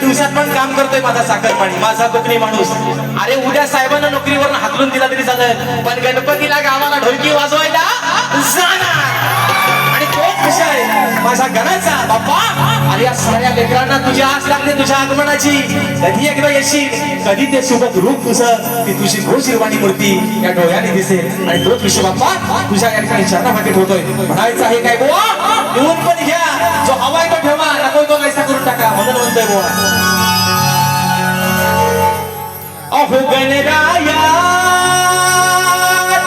दिवसात पण काम करतोय माझा साखरपाणी माझा कोकणी माणूस. अरे उद्या साहेबांना नोकरीवर हाकलून दिला तरी चालत पण गणपतीला गावाला ढोलकी वाजवायला आणि तोच विषय आहे माझा गणाचा बाप्पा. अरे या साऱ्या लेकरांना तुझी आस लागते तुझ्या आगमनाची. कधी एकदा येशील कधी ते सोबत रूप तुझं ती तुझी घोषिरवाणी मूर्ती या डोळ्याने दिसेल. आणि तोच विषय बाप्पा तुझ्या या ठिकाणी चरणाभागी ठेवतोय. म्हणायचं आहे काय बुवा? येऊन पण घ्या. जो हवाय तो ठेवा म्हणतोय बुवा अहो गणराया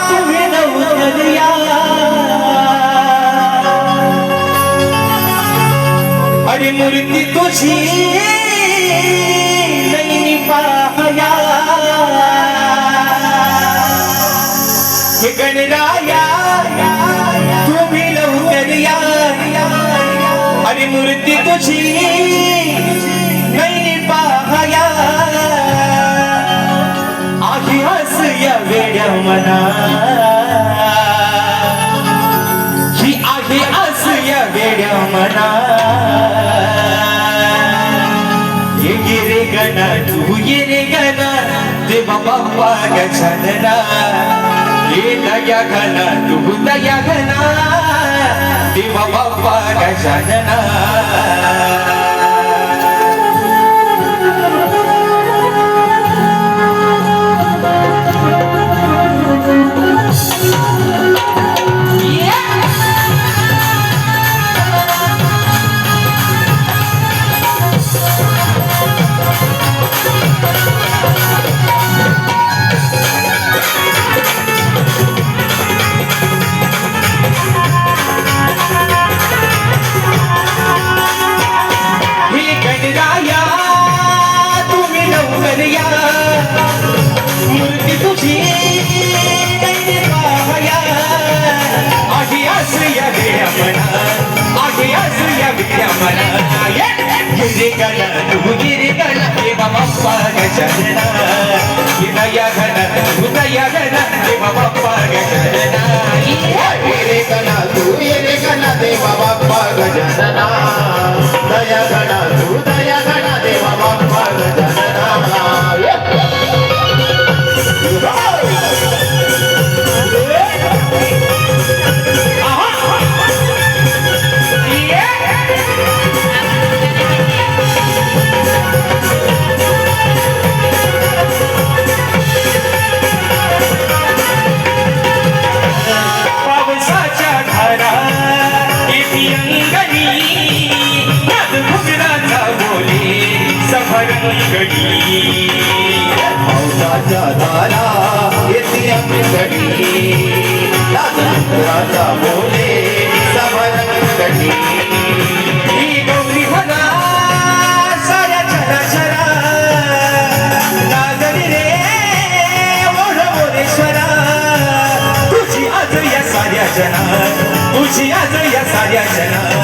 तुम्ही नवल या अरे मूर्ती तुझी नैनी पाहया हे गणराया तुम्ही लवकर या अरे मूर्ती तुझी मना ही आहे अस या वेड्या मना ये रे गणा तू ये रे गणा देवा बाप्पा गजानना ये दया घना तू दया घना देवा बाप्पा गजानना आधी आस या वेड्या मना आधी आस या वेड्या मना ये गिरे गणा तू गिरे गणा देवा बाप्पा पावसाच्या धारा येते अंगडी राजा बोले समरंगडी ही गौरी म्हणा साऱ्या चराचरा नागरी रे ओढ मोरेश्वरा तुझी आज या साऱ्या जना तुझी आज या साऱ्या जना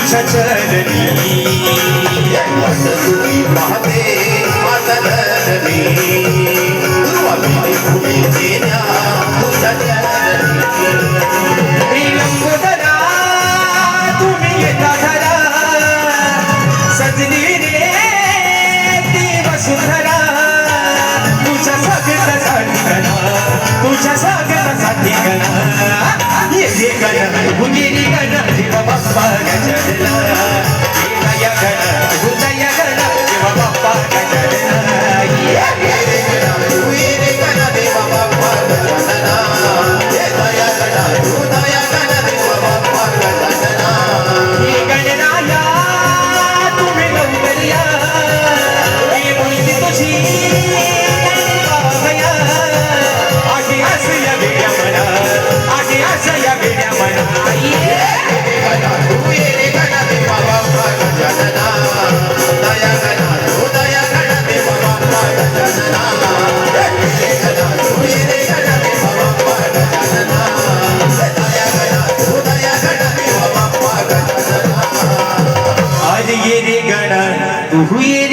तुझ्या चरणी देवा তুহুয়ের গাড়া তুহুয়ের